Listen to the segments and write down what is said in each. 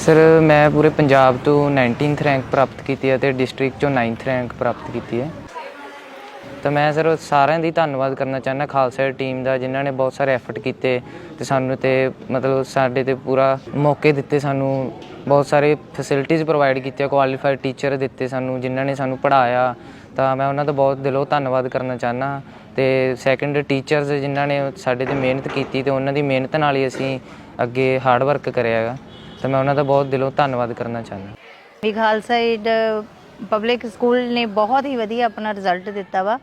Sir ਮੈਂ ਪੂਰੇ ਪੰਜਾਬ ਤੋਂ 19th ਰੈਂਕ ਪ੍ਰਾਪਤ ਕੀਤੀ ਹੈ ਤੇ ਡਿਸਟ੍ਰਿਕਟ ਚੋਂ 9th ਰੈਂਕ ਪ੍ਰਾਪਤ ਕੀਤੀ ਹੈ। ਤਾਂ ਮੈਂ ਸਰ ਸਾਰਿਆਂ ਦੀ ਧੰਨਵਾਦ ਕਰਨਾ ਚਾਹੁੰਦਾ, ਖਾਲਸਾ ਟੀਮ ਦਾ, ਜਿਨ੍ਹਾਂ ਨੇ ਬਹੁਤ ਸਾਰੇ ਐਫਰਟ ਕੀਤੇ ਤੇ ਸਾਨੂੰ ਤੇ ਮਤਲਬ ਸਾਡੇ ਤੇ ਪੂਰਾ ਮੌਕੇ ਦਿੱਤੇ, ਸਾਨੂੰ ਬਹੁਤ ਸਾਰੇ ਫੈਸਿਲਿਟੀਆਂ ਪ੍ਰੋਵਾਈਡ ਕੀਤੀਆਂ ਕੁਆਲੀਫਾਈਡ ਟੀਚਰ ਦਿੱਤੇ ਸਾਨੂੰ, ਜਿਨ੍ਹਾਂ ਨੇ ਸਾਨੂੰ ਪੜ੍ਹਾਇਆ। ਤਾਂ ਮੈਂ ਉਹਨਾਂ ਦਾ ਬਹੁਤ ਦਿਲੋਂ ਧੰਨਵਾਦ ਕਰਨਾ ਚਾਹੁੰਦਾ ਤੇ ਸੈਕੰਡ ਟੀਚਰਸ ਜਿਨ੍ਹਾਂ ਨੇ ਸਾਡੇ ਤੇ ਮਿਹਨਤ ਕੀਤੀ ਤੇ ਉਹਨਾਂ ਦੀ ਮਿਹਨਤ ਨਾਲ ਹੀ ਅਸੀਂ ਅੱਗੇ ਹਾਰਡ ਵਰਕ ਕਰਿਆ ਤਾਂ ਮੈਂ ਉਹਨਾਂ ਦਾ ਬਹੁਤ ਦਿਲੋਂ ਧੰਨਵਾਦ ਕਰਨਾ ਚਾਹੁੰਦਾ। ਵੀ ਖਾਲਸਾ ਏਡ ਪਬਲਿਕ ਸਕੂਲ ਨੇ ਬਹੁਤ ਹੀ ਵਧੀਆ ਆਪਣਾ ਰਿਜ਼ਲਟ ਦਿੱਤਾ ਵਾ।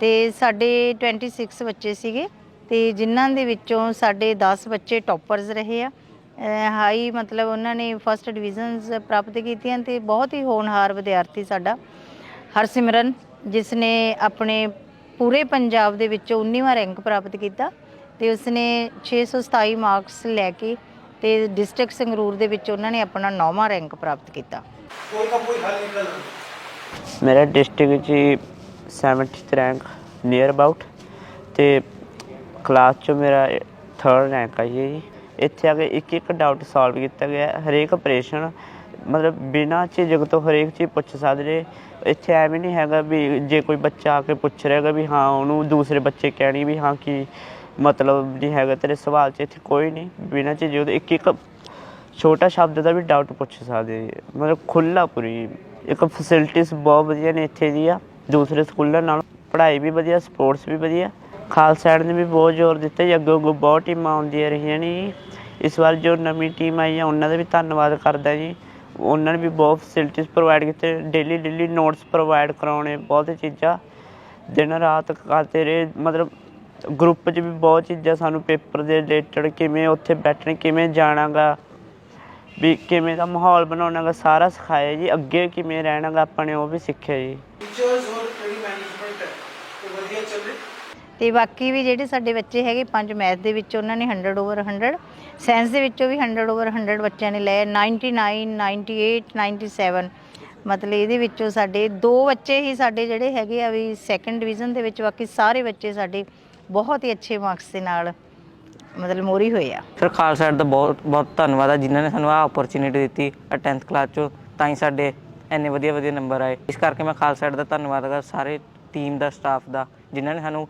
ਤੇ ਸਾਡੇ 26 ਬੱਚੇ ਸੀਗੇ, ਤੇ ਜਿਨ੍ਹਾਂ ਦੇ ਵਿੱਚੋਂ ਸਾਡੇ 10 ਬੱਚੇ ਟੌਪਰਸ ਰਹੇ ਆ। ਹਾਈ ਮਤਲਬ ਉਹਨਾਂ ਨੇ ਫਸਟ ਡਿਵੀਜ਼ਨਸ ਪ੍ਰਾਪਤ ਕੀਤੀਆਂ ਤੇ ਬਹੁਤ ਹੀ ਹੋਣਹਾਰ ਵਿਦਿਆਰਥੀ ਸਾਡਾ, ਹਰਸਿਮਰਨ, ਜਿਸ ਨੇ ਆਪਣੇ ਪੂਰੇ ਪੰਜਾਬ ਦੇ ਵਿੱਚੋਂ 19ਵਾਂ ਰੈਂਕ ਪ੍ਰਾਪਤ ਕੀਤਾ ਤੇ ਉਸਨੇ 627 ਮਾਰਕਸ ਲੈ ਕੇ ਤੇ ਡਿਸਟ੍ਰਿਕਟ ਸੰਗਰੂਰ ਦੇ ਵਿੱਚ ਉਹਨਾਂ ਨੇ ਆਪਣਾ 9ਵਾਂ ਰੈਂਕ ਪ੍ਰਾਪਤ ਕੀਤਾ। ਮੇਰਾ ਡਿਸਟ੍ਰਿਕਟ ਜੀ 70th ਰੈਂਕ ਨੀਅਰ ਅਬਾਊਟ ਤੇ ਕਲਾਸ ਚ ਮੇਰਾ 3rd ਰੈਂਕ ਆਈ ਹੈ ਜੀ। ਇੱਥੇ ਆ ਕੇ ਇੱਕ ਇੱਕ ਡਾਊਟ ਸੋਲਵ ਕੀਤਾ ਗਿਆ। ਹਰੇਕ ਆਪਰੇਸ਼ਨ ਮਤਲਬ ਬਿਨਾਂ ਝਿਜਕ ਤੋਂ ਹਰੇਕ ਚੀਜ਼ ਪੁੱਛ ਸਕਦੇ। ਇੱਥੇ ਐਵੇਂ ਨਹੀਂ ਹੈਗਾ ਵੀ ਜੇ ਕੋਈ ਬੱਚਾ ਆ ਕੇ ਪੁੱਛ ਰਿਹਾਗਾ ਵੀ ਹਾਂ ਉਹਨੂੰ ਦੂਸਰੇ ਬੱਚੇ ਕਹਿਣੀ ਵੀ ਹਾਂ ਕਿ ਮਤਲਬ ਨਹੀਂ ਹੈਗਾ, ਤੇਰੇ ਸਵਾਲ 'ਚ ਇੱਥੇ ਕੋਈ ਨਹੀਂ। ਬਿਨਾਂ ਝਿਜਕ ਤੋਂ ਇੱਕ ਇੱਕ ਛੋਟਾ ਸ਼ਬਦ ਦਾ ਵੀ ਡਾਊਟ ਪੁੱਛ ਸਕਦੇ। ਜੀ। ਮਤਲਬ ਖੁੱਲਾ ਪੂਰੀ। ਇੱਕ ਫੈਸਿਲਿਟੀਜ਼ ਬਹੁਤ ਵਧੀਆ ਨੇ ਇੱਥੇ ਦੀ ਆ ਦੂਸਰੇ ਸਕੂਲਾਂ ਨਾਲੋਂ ਪੜ੍ਹਾਈ ਵੀ ਵਧੀਆ ਸਪੋਰਟਸ ਵੀ ਵਧੀਆ। ਖਾਲਸਾ ਐਡ ਨੇ ਵੀ ਬਹੁਤ ਜ਼ੋਰ ਦਿੱਤਾ ਜੀ। ਅੱਗੋਂ ਅੱਗੋਂ ਬਹੁਤ ਟੀਮਾਂ ਆਉਂਦੀਆਂ ਰਹੀਆਂ ਨੇ ਜੀ। ਇਸ ਵਾਰ ਜੋ ਨਵੀਂ ਟੀਮ ਆਈ ਆ, ਉਹਨਾਂ ਦਾ ਵੀ ਧੰਨਵਾਦ ਕਰਦਾ ਜੀ। ਉਹਨਾਂ ਨੇ ਵੀ ਬਹੁਤ ਫੈਸਿਲਿਟੀਜ਼ ਪ੍ਰੋਵਾਈਡ ਕੀਤੇ। ਡੇਲੀ ਡੇਲੀ ਨੋਟਸ ਪ੍ਰੋਵਾਈਡ ਕਰਾਉਣੇ, ਬਹੁਤ ਚੀਜ਼ਾਂ। ਦਿਨ ਰਾਤ ਕਰਦੇ ਰਹੇ। ਮਤਲਬ ਗਰੁੱਪ 'ਚ ਵੀ ਬਹੁਤ ਚੀਜ਼ਾਂ ਸਾਨੂੰ ਪੇਪਰ ਦੇ ਰਿਲੇਟਡ ਕਿਵੇਂ ਉੱਥੇ ਬੈਠਣਾ, ਕਿਵੇਂ ਜਾਣਾਗਾ, ਵੀ ਕਿਵੇਂ ਦਾ ਮਾਹੌਲ ਬਣਾਉਣਾ ਸਾਰਾ ਸਿਖਾਇਆ ਜੀ, ਅੱਗੇ ਕਿਵੇਂ ਰਹਿਣਾ ਆਪਾਂ ਨੇ ਉਹ ਵੀ ਸਿੱਖਿਆ ਜੀ। ਟੀਚਰਸ ਹੋਰ ਜਿਹੜੀ ਮੈਨੇਜਮੈਂਟ ਹੈ ਉਹ ਵਧੀਆ ਚੱਲ ਤੇ ਬਾਕੀ ਵੀ ਜਿਹੜੇ ਸਾਡੇ ਬੱਚੇ ਹੈਗੇ ਪੰਜ ਮੈਥ ਦੇ ਵਿੱਚ, ਉਹਨਾਂ ਨੇ 100 ਓਵਰ 100 ਸਾਇੰਸ ਦੇ ਵਿੱਚੋਂ ਵੀ 100 ਓਵਰ 100 ਬੱਚਿਆਂ ਨੇ ਲਏ 99 98 97 ਮਤਲਬ ਇਹਦੇ ਵਿੱਚੋਂ ਸਾਡੇ ਦੋ ਬੱਚੇ ਹੀ ਸਾਡੇ ਜਿਹੜੇ ਹੈਗੇ ਆ ਵੀ ਸੈਕੰਡ ਡਿਵੀਜ਼ਨ ਦੇ ਵਿੱਚ, ਬਾਕੀ ਸਾਰੇ ਬੱਚੇ ਸਾਡੇ ਬਹੁਤ ਹੀ ਅੱਛੇ ਮਾਰਕਸ ਦੇ ਨਾਲ ਮਤਲਬ ਮੋਰੀ ਹੋਏ ਆ। ਸਰ ਖਾਲਸਾ ਸਾਈਡ ਦਾ ਬਹੁਤ ਬਹੁਤ ਧੰਨਵਾਦ ਆ ਜਿਨ੍ਹਾਂ ਨੇ ਸਾਨੂੰ ਆਹ ਓਪਰਚ्युनिटी ਦਿੱਤੀ ਆ 10th ਕਲਾਸ ਚੋਂ ਤਾਂ ਹੀ ਸਾਡੇ ਇੰਨੇ ਵਧੀਆ ਵਧੀਆ ਨੰਬਰ ਆਏ। ਇਸ ਕਰਕੇ ਮੈਂ ਖਾਲਸਾ ਸਾਈਡ ਦਾ ਧੰਨਵਾਦ ਕਰਦਾ ਸਾਰੇ ਟੀਮ ਦਾ ਸਟਾਫ ਦਾ ਜਿਨ੍ਹਾਂ ਨੇ ਸਾਨੂੰ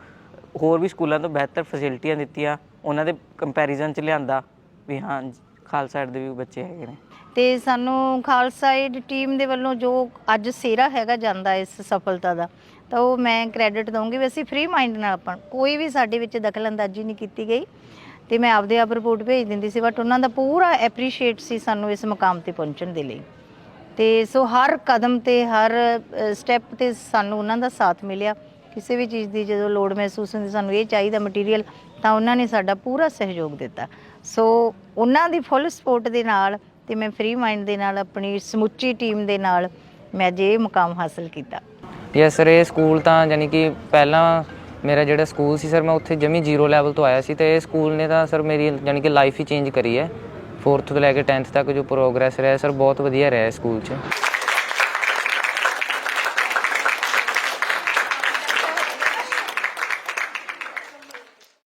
ਹੋਰ ਵੀ ਸਕੂਲਾਂ ਤੋਂ ਬਿਹਤਰ ਫੈਸਿਲਿਟੀਆਂ ਦਿੱਤੀਆਂ ਉਹਨਾਂ ਦੇ ਕੰਪੈਰੀਜ਼ਨ ਚ ਲਿਆਂਦਾ ਵੀ ਹਾਂ ਖਾਲਸਾ ਸਾਈਡ ਦੇ ਵੀ ਬੱਚੇ ਹੈਗੇ ਨੇ। ਤੇ ਸਾਨੂੰ ਖਾਲਸਾ ਏਡ ਟੀਮ ਦੇ ਵੱਲੋਂ ਜੋ ਅੱਜ ਸੇਰਾ ਹੈਗਾ ਜਾਂਦਾ ਇਸ ਸਫਲਤਾ ਦਾ ਤਾਂ ਉਹ ਮੈਂ ਕ੍ਰੈਡਿਟ ਦਊਂਗੀ ਵੀ ਅਸੀਂ ਫ੍ਰੀ ਮਾਈਂਡ ਨਾਲ ਆਪਾਂ ਕੋਈ ਵੀ ਸਾਡੇ ਵਿੱਚ ਦਖਲਅੰਦਾਜ਼ੀ ਨਹੀਂ ਕੀਤੀ ਗਈ। ਤੇ ਮੈਂ ਆਪਦੇ ਆਪ ਰਿਪੋਰਟ ਭੇਜ ਦਿੰਦੀ ਸੀ ਬਟ ਉਹਨਾਂ ਦਾ ਪੂਰਾ ਐਪਰੀਸ਼ੀਏਟ ਸੀ ਸਾਨੂੰ ਇਸ ਮੁਕਾਮ ਤੇ ਪਹੁੰਚਣ ਦੇ ਲਈ। ਤੇ ਸੋ ਹਰ ਕਦਮ ਤੇ, ਹਰ ਸਟੈਪ ਤੇ ਸਾਨੂੰ ਉਹਨਾਂ ਦਾ ਸਾਥ ਮਿਲਿਆ। ਕਿਸੇ ਵੀ ਚੀਜ਼ ਦੀ ਜਦੋਂ ਲੋੜ ਮਹਿਸੂਸ ਹੁੰਦੀ, ਸਾਨੂੰ ਇਹ ਚਾਹੀਦਾ ਮਟੀਰੀਅਲ ਤਾਂ ਉਹਨਾਂ ਨੇ ਸਾਡਾ ਪੂਰਾ ਸਹਿਯੋਗ ਦਿੱਤਾ। ਸੋ ਉਹਨਾਂ ਦੀ ਫੁੱਲ ਸਪੋਰਟ ਦੇ ਨਾਲ ਤੇ ਮੈਂ ਫ੍ਰੀ ਮਾਈਂਡ ਦੇ ਨਾਲ, ਆਪਣੀ ਸਮੁੱਚੀ ਟੀਮ ਦੇ ਨਾਲ ਮੈਂ ਜੇ ਮੁਕਾਮ ਹਾਸਲ ਕੀਤਾ। ਯੈਸ ਸਰ, ਇਹ ਸਕੂਲ ਤਾਂ ਯਾਨੀ ਕਿ ਪਹਿਲਾਂ ਮੇਰਾ ਜਿਹੜਾ ਸਕੂਲ ਸੀ ਸਰ, ਮੈਂ ਉੱਥੇ ਜਮੀ ਜ਼ੀਰੋ ਲੈਵਲ ਤੋਂ ਆਇਆ ਸੀ ਤੇ ਇਹ ਸਕੂਲ ਨੇ ਤਾਂ ਸਰ ਮੇਰੀ ਯਾਨੀ ਕਿ ਲਾਈਫ ਹੀ ਚੇਂਜ ਕਰੀ ਹੈ। 4th ਤੋਂ ਲੈ ਕੇ 10th ਤੱਕ ਜੋ ਪ੍ਰੋਗਰੈਸ ਰਿਹਾ, ਸਰ ਬਹੁਤ ਵਧੀਆ ਰਿਹਾ ਸਕੂਲ 'ਚ।